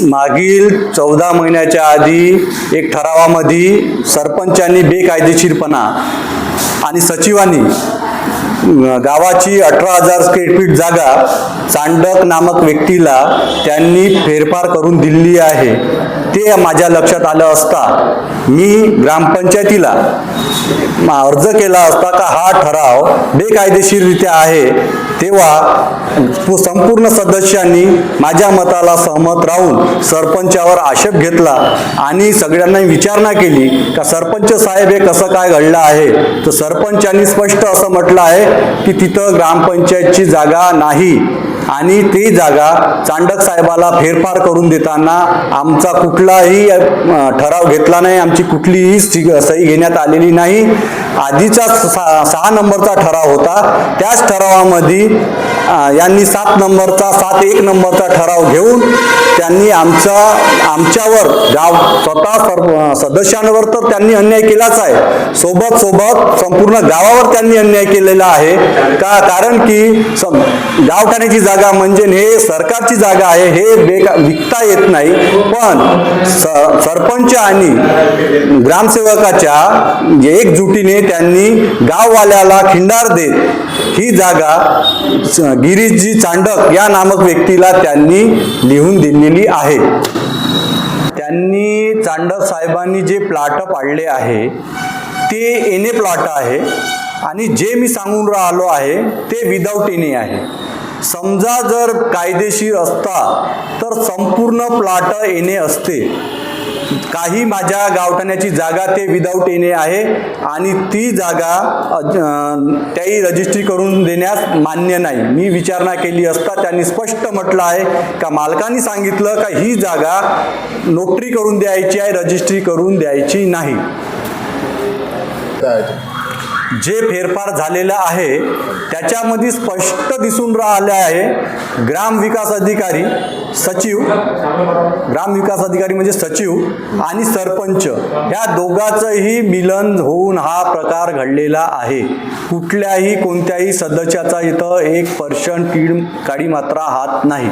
मागील चौदा महिन्याच्या आधी एक ठरावामध्ये सरपंचांनी बेकायदेशीरपणा आणि सचिवांनी गावाची अठरा हजार स्क्वेअर फीट जागा चांडक नामक व्यक्तीला त्यांनी फेरफार करून दिली आहे. ते माझ्या लक्षात आलं असता मी ग्रामपंचायतीला अर्ज केला असता का हा ठराव बेकायदेशीररित्या आहे तेव्हा संपूर्ण सदस्यांनी माझ्या मताला सहमत राहून सरपंचावर आक्षेप घेतला आणि सगळ्यांना विचारणा केली का सरपंच साहेब हे कसं काय घडलं आहे? तर सरपंचांनी स्पष्ट असं म्हटलं आहे की तिथं ग्रामपंचायतची जागा नाही. आणि ती जागा चांडक साहेबाला फेरफार करून देताना आमचा कुठलाही ठराव घेतला नाही आमची कुठलीही सही घेण्यात आलेली नाही. आधीचा सा- सहा नंबरचा ठराव होता. त्याच ठरावामध्ये यांनी सात नंबरचा सात एक नंबरचा ठराव घेऊन त्यांनी आमचा आमच्यावर गाव स्वतः सर सदस्यांवर तर त्यांनी अन्याय केलाच आहे. सोबत सोबत संपूर्ण गावावर त्यांनी अन्याय केलेला आहे. का कारण की गावठाण्याची जागा म्हणजे हे सरकारची जागा आहे हे बेका विकता येत नाही. पण स सरपंच आणि ग्रामसेवकाच्या एकजुटीने त्यांनी गाववाल्याला खिंडार देत ही जागा स- गिरीशजी चांडक या नामक व्यक्तीला त्यांनी लिहून गेली आहे. त्यांनी चांडक साहेबांनी जे प्लाट पाडले आहे ते एने प्लॉट आहे आणि जे मी सांगून राहिलो आहे ते विदाऊट एने आहे. समजा जर कायदेशीर असता तर संपूर्ण प्लॉट एने असते. काही माझ्या गावठाण्याची जागा ते विदाऊट येणे आहे आणि ती जागा त्याही रजिस्ट्री करून देण्यास मान्य नाही. मी विचारणा केली असता त्यांनी स्पष्ट म्हटलं आहे का मालकांनी सांगितलं का ही जागा नोटरी करून द्यायची आहे रजिस्ट्री करून द्यायची नाही. जे फेरफार झालेलं आहे त्याच्यामध्ये स्पष्ट दिसून राहिले आहे ग्रामविकास अधिकारी सचिव ग्रामविकास अधिकारी म्हणजे सचिव आणि सरपंच ह्या दोघांचंही मिलन होऊन हा प्रकार घडलेला आहे. कुठल्याही कोणत्याही सदस्याचा इथं एक पर्शन कीड काडी मात्रा हात नाही.